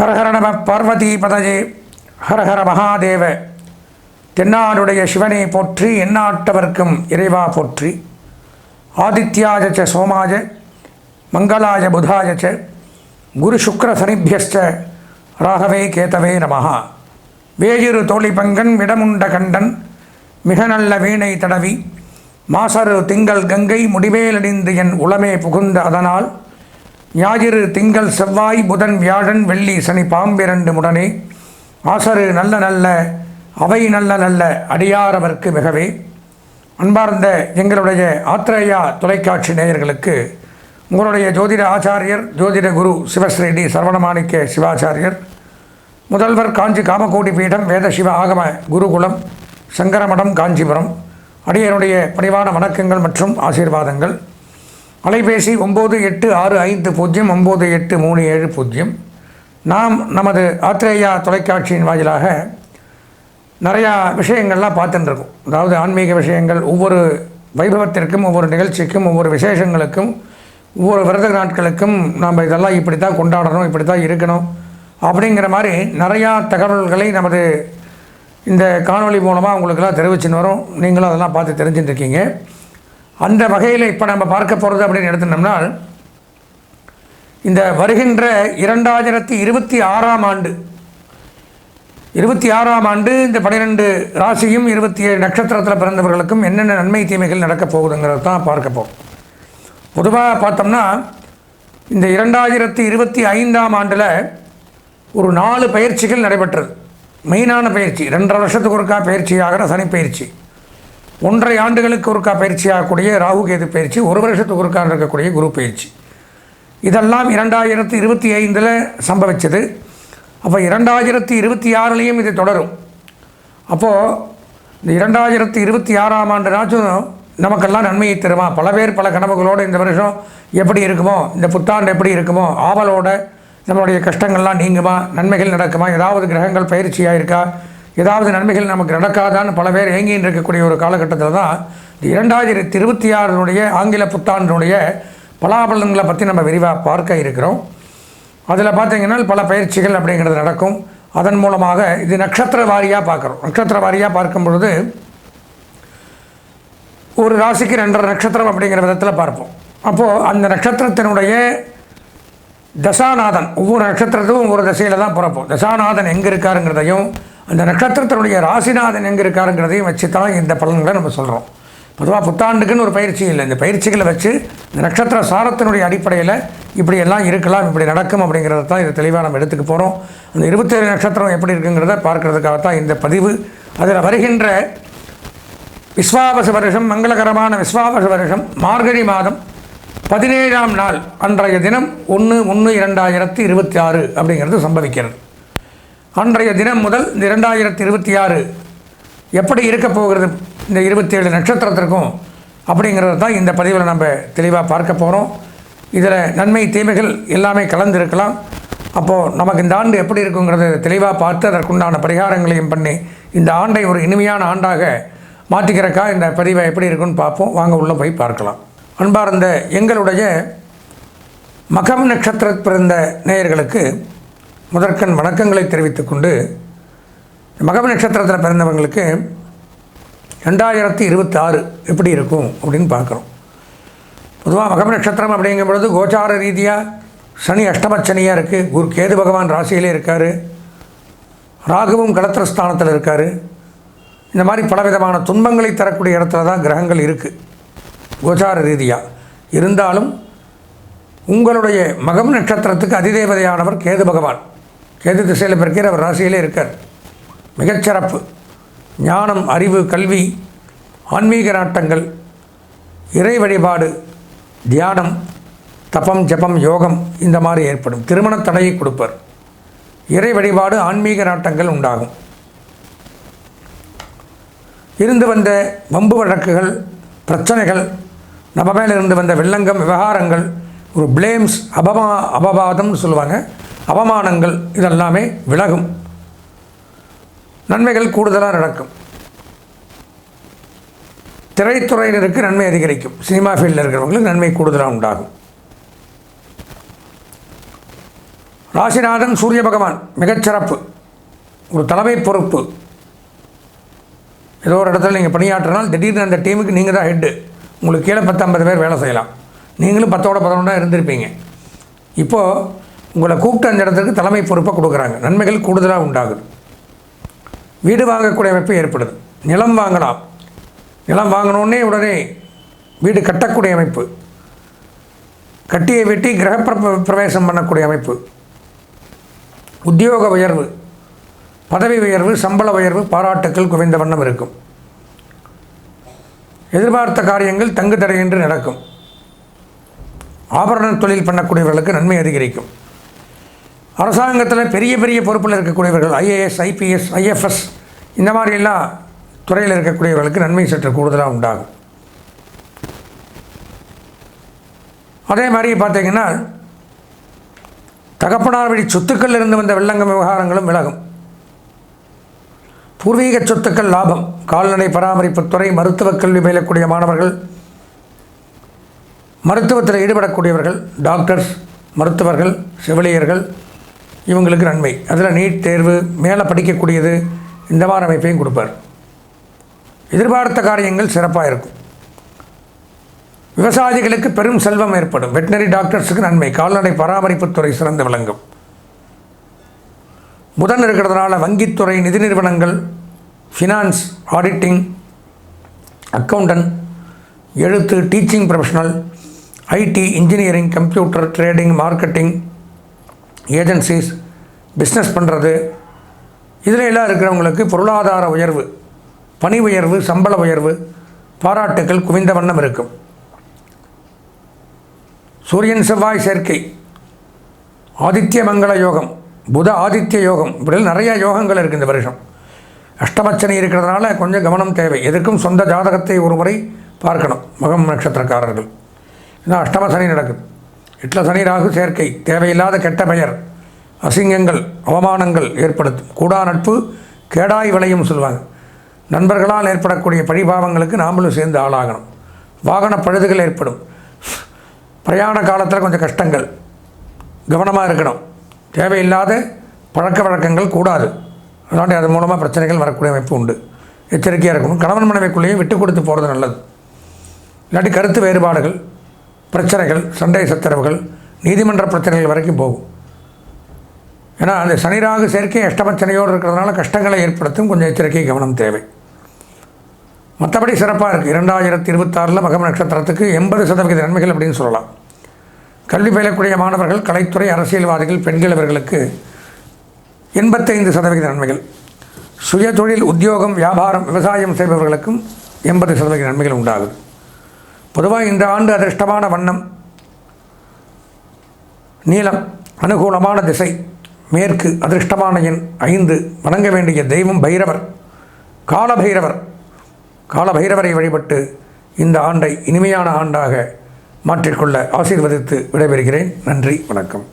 ஹரஹர நம பார்வதி பதஜே. ஹரஹர மகாதேவ. தென்னாடுடைய சிவனை போற்றி எந்நாட்டவர்க்கும் இறைவா போற்றி. ஆதித்யாஜ ச சோமாஜ. மங்களாய புதாய ச. குரு சுக்கர சனிபியஸ்ச. ராகவே கேதவே நமஹா. வேயிரு தோழி பங்கன் விடமுண்ட கண்டன். மிக நல்ல வீணை தடவி. மாசரு திங்கள் கங்கை முடிவேலடிந்து என் உளமே புகுந்த அதனால். ஞாயிறு திங்கள் செவ்வாய் புதன் வியாழன் வெள்ளி சனி பாம்பிரண்டு முடனே. ஆசரு நல்ல நல்ல அவை நல்ல நல்ல அடியாரவர்க்கு மிகவே. அன்பார்ந்த எங்களுடைய ஆத்திரேயா தொலைக்காட்சி நேயர்களுக்கு உங்களுடைய ஜோதிட ஆச்சாரியர் ஜோதிட குரு சிவஸ்ரீடி சரவணமாணிக்க சிவாச்சாரியர் முதல்வர் காஞ்சி காமகோடி பீடம் வேத சிவ ஆகம குருகுலம் சங்கரமடம் காஞ்சிபுரம் அடியனுடைய பணிவான வணக்கங்கள் மற்றும் ஆசீர்வாதங்கள். அலைபேசி ஒம்பது எட்டு ஆறு ஐந்து பூஜ்ஜியம் ஒம்பது எட்டு மூணு ஏழு பூஜ்ஜியம். நாம் நமது ஆத்திரேயா தொலைக்காட்சியின் வாயிலாக நிறையா விஷயங்கள்லாம் பார்த்துட்டுருக்கோம். அதாவது ஆன்மீக விஷயங்கள் ஒவ்வொரு வைபவத்திற்கும் ஒவ்வொரு நிகழ்ச்சிக்கும் ஒவ்வொரு விசேஷங்களுக்கும் ஒவ்வொரு விரத நாட்களுக்கும் நாம் இதெல்லாம் இப்படி தான் கொண்டாடணும் இப்படி தான் இருக்கணும் அப்படிங்கிற மாதிரி நிறையா தகவல்களை நமது இந்த காணொளி மூலமாக உங்களுக்கெல்லாம் தெரிவிச்சுன்னு வரும். நீங்களும் அதெல்லாம் பார்த்து தெரிஞ்சுட்டுருக்கீங்க. அந்த வகையில் இப்போ நம்ம பார்க்க போகிறது அப்படின்னு எடுத்துட்டோம்னா இந்த வருகின்ற இரண்டாயிரத்தி இருபத்தி ஆறாம் ஆண்டு இருபத்தி ஆறாம் ஆண்டு இந்த பன்னிரெண்டு ராசியும் இருபத்தி ஏழு நட்சத்திரத்தில் பிறந்தவர்களுக்கும் என்னென்ன நன்மை தீமைகள் நடக்கப் போகுதுங்கிறது தான் பார்க்க போகிறோம் பொதுவாக பார்த்தோம்னா இந்த இரண்டாயிரத்தி இருபத்தி ஐந்தாம் ஆண்டில் ஒரு நாலு பயிற்சிகள் நடைபெற்றது. மெயினான பயிற்சி ரெண்டரை வருஷத்துக்கு ஒருக்கா பயிற்சி ஆகிற சனி பயிற்சி ஒன்றரை ஆண்டுகளுக்கு ஒருக்கா பயிற்சி ஆகக்கூடிய ராகு கேது பயிற்சி ஒரு வருஷத்துக்கு ஒருக்கா இருக்கக்கூடிய குரு பயிற்சி. இதெல்லாம் இரண்டாயிரத்தி இருபத்தி ஐந்தில் சம்பவிச்சது. அப்போ இரண்டாயிரத்தி இருபத்தி ஆறுலேயும் இது தொடரும். அப்போது இந்த இரண்டாயிரத்தி இருபத்தி ஆறாம் ஆண்டுனாச்சும் நமக்கெல்லாம் நன்மையை தருமா? பல பேர் பல கனவுகளோடு இந்த வருஷம் எப்படி இருக்குமோ இந்த புத்தாண்டு எப்படி இருக்குமோ ஆவலோட நம்மளுடைய கஷ்டங்கள்லாம் நீங்குமா நன்மைகள் நடக்குமா ஏதாவது கிரகங்கள் பயிற்சியாக இருக்கா ஏதாவது நன்மைகள் நமக்கு நடக்காதான்னு பல பேர் ஏங்கின்னு இருக்கக்கூடிய ஒரு காலகட்டத்தில் தான் இரண்டாயிரத்தி இருபத்தி ஆறினுடைய ஆங்கில புத்தாண்டினுடைய பலாபலன்களை பற்றி நம்ம விரிவாக பார்க்க இருக்கிறோம். அதில் பார்த்தீங்கன்னா பல பயிற்சிகள் அப்படிங்கிறது நடக்கும். அதன் மூலமாக இது நட்சத்திர வாரியாக பார்க்குறோம். நட்சத்திர வாரியாக பார்க்கும் பொழுது ஒரு ராசிக்கு ரெண்டரை நட்சத்திரம் அப்படிங்கிற விதத்தில் பார்ப்போம். அப்போது அந்த நட்சத்திரத்தினுடைய தசாநாதன் ஒவ்வொரு நட்சத்திரத்துக்கும் ஒவ்வொரு தசையில் தான் பிறப்போம். தசாநாதன் எங்கே இருக்காருங்கிறதையும் அந்த நட்சத்திரத்தினுடைய ராசிநாதன் எங்கே இருக்காருங்கிறதையும் வச்சு தான் இந்த பலன்களை நம்ம சொல்கிறோம் பொதுவாக புத்தாண்டுக்குன்னு ஒரு பயிற்சி இல்லை. இந்த பயிற்சிகளை வச்சு இந்த நட்சத்திர சாரத்தினுடைய அடிப்படையில் இப்படியெல்லாம் இருக்கலாம் இப்படி நடக்கும் அப்படிங்கிறத தான் இதை தெளிவாக நம்ம எடுத்துக்க போகிறோம் அந்த இருபத்தேழு நட்சத்திரம் எப்படி இருக்குங்கிறத பார்க்கறதுக்காகத்தான் இந்த பதிவு. அதில் வருகின்ற விஸ்வாவச வருஷம் மங்களகரமான விஸ்வாவச வருஷம் மார்கழி மாதம் பதினேழாம் நாள் அன்றைய தினம் ஒன்று ஒன்று இரண்டாயிரத்தி இருபத்தி ஆறு அப்படிங்கிறது சம்பவிக்கிறது. அன்றைய தினம் முதல் இந்த இரண்டாயிரத்தி இருபத்தி ஆறு எப்படி இருக்க போகிறது? இந்த இருபத்தேழு நட்சத்திரத்திற்கும் அப்படிங்கிறது தான் இந்த பதிவில் நம்ம தெளிவாக பார்க்க போகிறோம் இதில் நன்மை தீமைகள் எல்லாமே கலந்துருக்கலாம். அப்போது நமக்கு இந்த ஆண்டு எப்படி இருக்குங்கிறத தெளிவாக பார்த்து அதற்குண்டான பரிகாரங்களையும் பண்ணி இந்த ஆண்டை ஒரு இனிமையான ஆண்டாக மாற்றிக்கிறக்கா இந்த பதிவை எப்படி இருக்குன்னு பார்ப்போம். வாங்க உள்ளே போய் பார்க்கலாம். அன்பார்ந்த எங்களுடைய மகம் நட்சத்திர பிறந்த நேயர்களுக்கு முதற்கண் வணக்கங்களை தெரிவித்துக்கொண்டு மகம் நட்சத்திரத்தில் பிறந்தவங்களுக்கு ரெண்டாயிரத்தி இருபத்தி ஆறு எப்படி இருக்கும் அப்படின்னு பார்க்குறோம். பொதுவாக மகம் நட்சத்திரம் அப்படிங்கும் பொழுது கோச்சார ரீதியாக சனி அஷ்டமச்சனியாக இருக்குது குரு கேது பகவான் ராசியிலே இருக்கார். ராகுவும் கடத்திரஸ்தானத்தில் இருக்கார். இந்த மாதிரி பலவிதமான துன்பங்களை தரக்கூடிய இடத்துல தான் கிரகங்கள் இருக்குது கோச்சார ரீதியாக இருந்தாலும் உங்களுடைய மகம் நட்சத்திரத்துக்கு அதிதேவதையானவர் கேது பகவான். கேது திசையில் பிறக்கிற அவர் ராசியிலே இருக்கார். மிகச்சிறப்பு. ஞானம் அறிவு கல்வி ஆன்மீக நாட்டங்கள் இறை வழிபாடு தியானம் தபம் ஜபம் யோகம் இந்த மாதிரி ஏற்படும். திருமண தடையை கொடுப்பார். இறை வழிபாடு ஆன்மீக நாட்டங்கள் உண்டாகும். இருந்து வந்த வம்பு வழக்குகள் பிரச்சனைகள் நம்ம மேலே இருந்து வந்த வெள்ளங்கம் விவகாரங்கள் ஒரு பிளேம்ஸ் அபமா அபவாதம்னு சொல்லுவாங்க. அவமானங்கள் இதெல்லாமே விலகும். நன்மைகள் கூடுதலாக நடக்கும். திரைத்துறையினருக்கு நன்மை அதிகரிக்கும். சினிமா ஃபீல்டில் இருக்கிறவங்களுக்கு நன்மை கூடுதலாக உண்டாகும். ராசிநாதன் சூரிய பகவான் மிகச்சிறப்பு ஒரு தலைமை பொறுப்பு. ஏதோ ஒரு இடத்துல நீங்கள் பணியாற்றினால் திடீர்னு அந்த டீமுக்கு நீங்கள் தான் ஹெட்டு. உங்களுக்கு கீழே பத்து ஐம்பது பேர் வேலை செய்யலாம். நீங்களும் பத்தோட பதினொன்றா இருந்திருப்பீங்க. இப்போது உங்களை கூப்பிட்டு அந்த இடத்துக்கு தலைமை பொறுப்பை கொடுக்குறாங்க. நன்மைகள் கூடுதலாக உண்டாகுது. வீடு வாங்கக்கூடிய அமைப்பு ஏற்படுது. நிலம் வாங்கலாம். நிலம் வாங்கினோடனே உடனே வீடு கட்டக்கூடிய அமைப்பு. கட்டியை வெட்டி கிரகப்பிர பிரவேசம் பண்ணக்கூடிய அமைப்பு. உத்தியோக உயர்வு பதவி உயர்வு சம்பள உயர்வு பாராட்டுக்கள் குவிந்த வண்ணம் இருக்கும். எதிர்பார்த்த காரியங்கள் தங்கு தடையின்றி நடக்கும். ஆபரண தொழில் பண்ணக்கூடியவர்களுக்கு நன்மை அதிகரிக்கும். அரசாங்கத்தில் பெரிய பெரிய பொறுப்பில் இருக்கக்கூடியவர்கள் ஐஏஎஸ் ஐபிஎஸ் ஐஎஃப்எஸ் இந்த மாதிரியெல்லாம் துறையில் இருக்கக்கூடியவர்களுக்கு நன்மை சற்று கூடுதலாக உண்டாகும். அதே மாதிரி பார்த்தீங்கன்னா தகப்பனார் வழி சொத்துக்கள் இருந்து வந்த வெள்ளங்கம் விவகாரங்களும் விலகும். பூர்வீக சொத்துக்கள் லாபம். கால்நடை பராமரிப்பு துறை மருத்துவக் கல்வி பயிலக்கூடிய மாணவர்கள் மருத்துவத்தில் ஈடுபடக்கூடியவர்கள் டாக்டர்ஸ் மருத்துவர்கள் செவிலியர்கள் இவங்களுக்கு நன்மை. அதில் நீட் தேர்வு மேலே படிக்கக்கூடியது இந்த மாதிரி அமைப்பையும் கொடுப்பார். எதிர்பார்த்த காரியங்கள் சிறப்பாக இருக்கும். விவசாயிகளுக்கு பெரும் செல்வம் ஏற்படும். வெட்டினரி டாக்டர்ஸுக்கு நன்மை. கால்நடை பராமரிப்புத்துறை சிறந்து விளங்கும். புதன் இருக்கிறதுனால வங்கித்துறை நிதி நிறுவனங்கள் ஃபினான்ஸ் ஆடிட்டிங் அக்கௌண்டன்ட் எழுத்து teaching professional IT engineering computer trading marketing agencies business பண்ணுறது இதில் எல்லாம் இருக்கிறவங்களுக்கு பொருளாதார உயர்வு பணி உயர்வு சம்பள உயர்வு பாராட்டுக்கள் குவிந்த வண்ணம் இருக்கும். சூரியன் செவ்வாய் சேர்க்கை ஆதித்ய மங்கள யோகம் புத ஆதித்ய யோகம் இப்படி நிறைய யோகங்கள் இருக்குது இந்த வருஷம். அஷ்டமச்சனை இருக்கிறதுனால கொஞ்சம் கவனம் தேவை. எதுக்கும் சொந்த ஜாதகத்தை ஒரு முறை பார்க்கணும் மகம் நட்சத்திரக்காரர்கள். ஏன்னா அஷ்டமசனி நடக்குது. இட்ல சனி ராகு சேர்க்கை தேவையில்லாத கெட்ட பெயர் அசிங்கங்கள் அவமானங்கள் ஏற்படுத்தும். கூடா நட்பு கேடாய் விளையும் சொல்லுவாங்க நண்பர்களால் ஏற்படக்கூடிய பழிபாவங்களுக்கு நாமளும் சேர்ந்து ஆளாகணும். வாகன பழுதுகள் ஏற்படும். பிரயாண காலத்தில் கொஞ்சம் கஷ்டங்கள். கவனமாக இருக்கணும். தேவையில்லாத பழக்க வழக்கங்கள் கூடாது. அதனால் அது மூலமாக பிரச்சனைகள் வரக்கூடிய அமைப்பு உண்டு. எச்சரிக்கையாக இருக்கணும். கணவன் மனைவிக்குள்ளேயும் விட்டு கொடுத்து போகிறது நல்லது. இல்லாட்டி கருத்து வேறுபாடுகள். பிரச்சனைகள் சண்டை சச்சரவுகள் நீதிமன்ற பிரச்சனைகள் வரைக்கும் போகும். ஏன்னா அந்த சனிராகு சேர்க்கை அஷ்டமச்சனையோடு இருக்கிறதுனால கஷ்டங்களை ஏற்படுத்தும் கொஞ்சம் எச்சரிக்கை கவனம் தேவை. மற்றபடி சிறப்பாக இருக்குது இரண்டாயிரத்தி இருபத்தாறில் மகம் நட்சத்திரத்துக்கு எண்பது சதவிகித நன்மைகள் அப்படின்னு சொல்லலாம். கல்வி பயிலக்கூடிய மாணவர்கள் கலைத்துறை அரசியல்வாதிகள் பெண்கள் இவர்களுக்கு எண்பத்தைந்து சதவிகித நன்மைகள். சுய தொழில் உத்தியோகம் வியாபாரம் விவசாயம் செய்பவர்களுக்கும் எண்பது சதவிகித நன்மைகள் உண்டாகுது. பொதுவாக இந்த ஆண்டு அதிர்ஷ்டமான வண்ணம். நீளம் அனுகூலமான திசை மேற்கு அதிர்ஷ்டமான எண் ஐந்து. வணங்க வேண்டிய தெய்வம் பைரவர் காலபைரவர். காலபைரவரை வழிபட்டு இந்த ஆண்டை இனிமையான ஆண்டாக மாற்றிக்கொள்ள ஆசீர்வதித்து விடைபெறுகிறேன். நன்றி வணக்கம்.